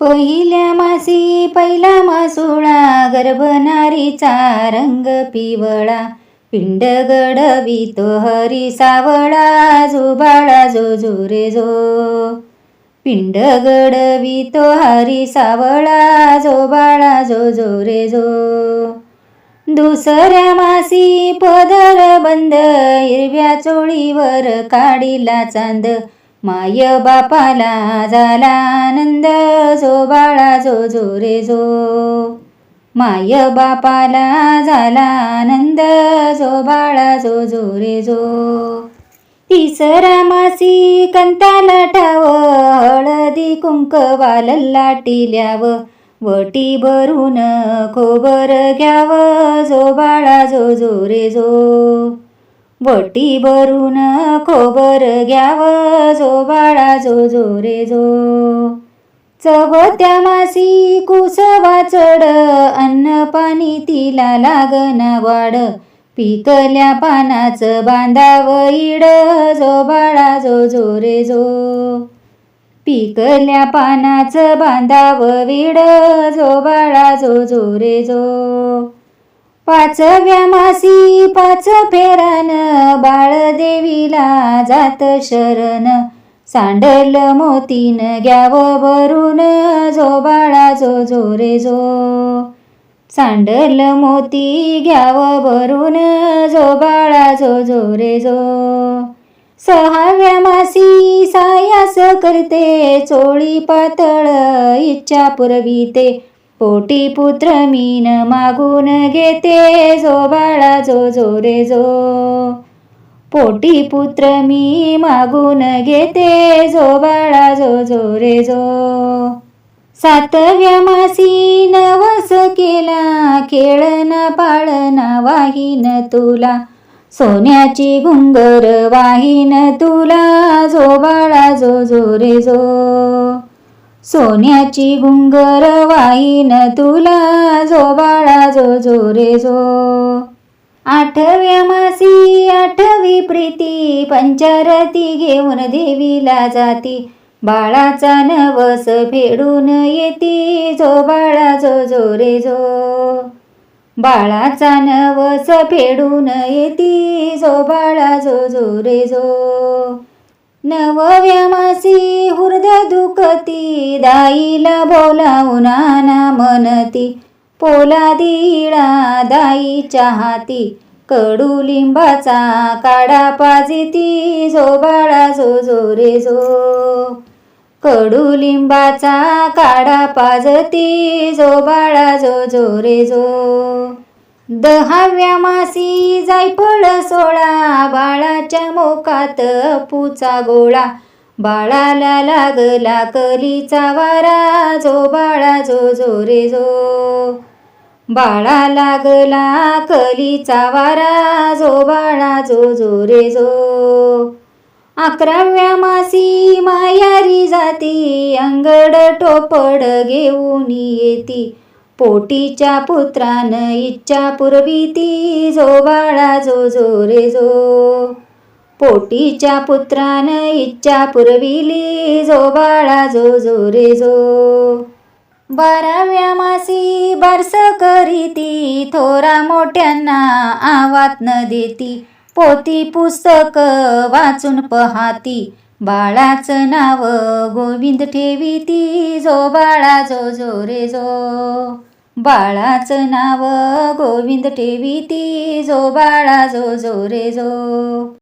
पहिल्या मासी पहिला मासुळा गर्भनारीचा रंग पिवळा. पिंड गडवितो हरी सावळा जोबाळा जो जो रे जो. पिंड गडवितो हरी सावळा जो बाळा जो जो रे जो. दुसऱ्या मासी पदर बंद हिरव्या चोळीवर काढिला चांद. माय बापाला झाला आनंद जो बाळा जो जो रे जो माय बापाला झाला आनंद जो बाळा जो जो रे जो तिसरा मासी कंताला ठाव हळदी कुंकवाल लाटिल्याव वटी भरून खोबर घ्याव जो बाळा जो जो रे जो वटी भरून खोबर घ्याव जो बाळा जो जो रे जो चवत्या मासी कुसवा चढ अन्न पाणी तिला लागना वाड पिकल्या पानाचं बांधाव इड जो बाळा जो जो रे जो पिकल्या पानाचं बांधाव विड जो बाळा जो जो रे जो पाचव्या मासी पाच फेरान बाळ देवीला जात शरण. सांडल मोतीन घ्याव भरून जो बाळा जो जो रे जो. सांडल मोती घ्याव भरून जो बाळा जो जो रे जो. सहाव्या मासी सायास करते चोळी पातळ इच्छा पुरविते पोटी पुत्र मीन मागून घेते जो बाळा जो जो रे जो. पोटी पुत्र मी मागून घेते जो बाळा जो जो रे जो. सातव्या मासी नवस केला खेळना पाळना वाहीन तुला. सोन्याची घुंगर वाहीन तुला जो बाळा जो जो रे जो. सोन्याची गुंगर वाईन तुला जो बाळा जो जो रे जो. आठव्या मासी आठवी प्रीती पंचारती घेऊन देवीला जाती. बाळाचा नवस फेडून येती जो बाळा जो जो रे जो. बाळाचा नवस फेडून येती जो बाळा जो जो रे जो. नवव्या मासी हुर्द दाईला बोलावून ना म्हणती पोलादीळा दाईच्या हाती कडुलिंबाचा काढा पाजिती जो बाळा जो जो रे जो. कडुलिंबाचा काढा पाजती जो बाळा जो जो रे जो. दहाव्या मासी जायफळ सोळा बाळाच्या मोकात पुचा गोळा बाळाला लागला कलीचा वारा जो बाळा जो जो रे जो. बाळा लागला कलीचा वारा जो बाळा जो जो रे जो. अकराव्या मासी मायारी जाती अंगड टोपड घेऊन येती. पोटीच्या पुत्रान इच्छा पुरविती जो बाळा जो जो रे जो. पोटीच्या पुत्रान इच्छा पुरविली जो बाळा जो जो रे जो बाराव्या मासी बारस करीती थोरा मोठ्यांना आवात न देती पोती पुस्तक वाचून पहाती बाळाचं नाव गोविंद ठेवीती जो बाळा जो जो रे जो बाळाचं नाव गोविंद ठेवीती जो बाळा जो जो रे जो